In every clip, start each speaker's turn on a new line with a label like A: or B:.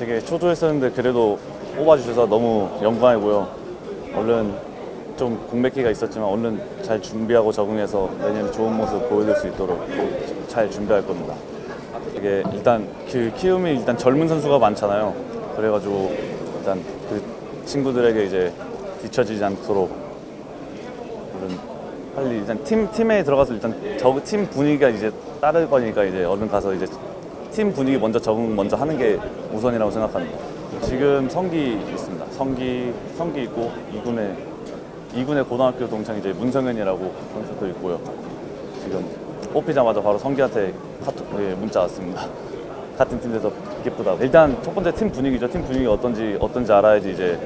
A: 되게 초조했었는데 그래도 뽑아주셔서 너무 영광이고요. 얼른 좀 공백기가 있었지만 얼른 잘 준비하고 적응해서 내년에 좋은 모습 보여줄 수 있도록 잘 준비할 겁니다. 이게 일단 그 키움이 일단 젊은 선수가 많잖아요. 그래가지고 일단 그 친구들에게 이제 뒤처지지 않도록 얼른 빨리 일단 팀 팀에 들어가서 일단 저팀 분위기가 이제 따를 거니까 이제 얼른 가서 이제 팀 분위기 먼저 적응 먼저 하는 게 우선이라고 생각합니다. 지금 성기 있습니다. 성기 성기 있고 2군에 2군의 고등학교 동창 이제 문성현이라고 선수도 있고요. 지금 뽑히자마자 바로 성기한테 카톡 예, 문자 왔습니다. 같은 팀 돼서 기쁘다고. 일단 첫 번째 팀 분위기죠. 팀 분위기 어떤지 어떤지 알아야지 이제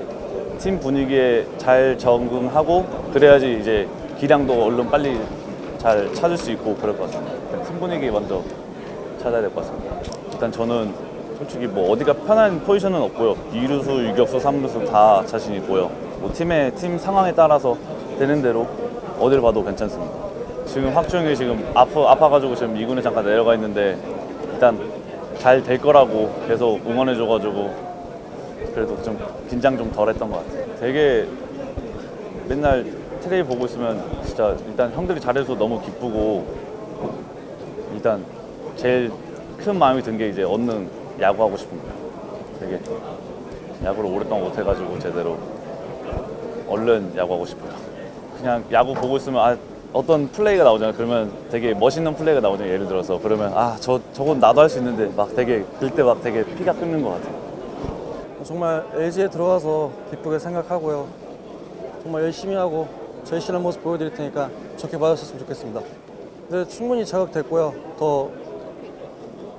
A: 팀 분위기에 잘 적응하고 그래야지 이제 기량도 얼른 빨리 잘 찾을 수 있고 그럴 것 같습니다. 팀 분위기 먼저 찾아야 될 것 같습니다. 일단 저는 솔직히 뭐 어디가 편한 포지션은 없고요. 이루수, 유격수, 삼루수 다 자신 있고요. 뭐 팀의 팀 상황에 따라서 되는 대로 어딜 봐도 괜찮습니다. 지금 확정이 지금 아파 아파가지고 지금 2군에 잠깐 내려가 있는데 일단 잘 될 거라고 계속 응원해줘가지고 그래도 좀 긴장 좀 덜했던 것 같아요. 되게 맨날 트레이 보고 있으면 진짜 일단 형들이 잘해서 너무 기쁘고 일단 제일 큰 마음이 든 게 이제 얻는 야구하고 싶은 거예요. 되게 야구를 오랫동안 못 해가지고 제대로 얼른 야구하고 싶어요. 그냥 야구 보고 있으면 아, 어떤 플레이가 나오잖아요. 그러면 되게 멋있는 플레이가 나오잖아요. 예를 들어서 그러면 아 저 저건 나도 할 수 있는데 막 되게 그때 막 되게 피가 끓는 것 같아요.
B: 정말 LG에 들어가서 기쁘게 생각하고요. 정말 열심히 하고 절실한 모습 보여드릴 테니까 좋게 봐주셨으면 좋겠습니다. 근데 충분히 자극됐고요. 더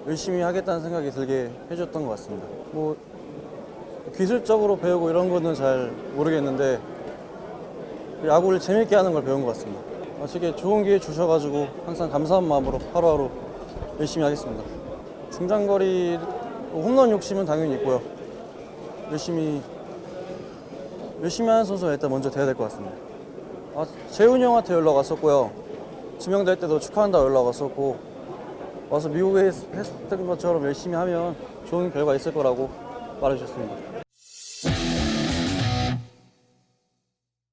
B: 열심히 하겠다는 생각이 들게 해줬던 것 같습니다. 뭐 기술적으로 배우고 이런 거는 잘 모르겠는데 야구를 재밌게 하는 걸 배운 것 같습니다. 어떻게 좋은 기회 주셔가지고 항상 감사한 마음으로 하루하루 열심히 하겠습니다. 중장거리 홈런 욕심은 당연히 있고요. 열심히 열심히 하는 선수가 일단 먼저 돼야 될 것 같습니다. 아, 재훈이 형한테 연락 왔었고요. 지명될 때도 축하한다 연락 왔었고 와서 미국에 했- 했던 것처럼 열심히 하면 좋은 결과 있을 거라고 말해주셨습니다.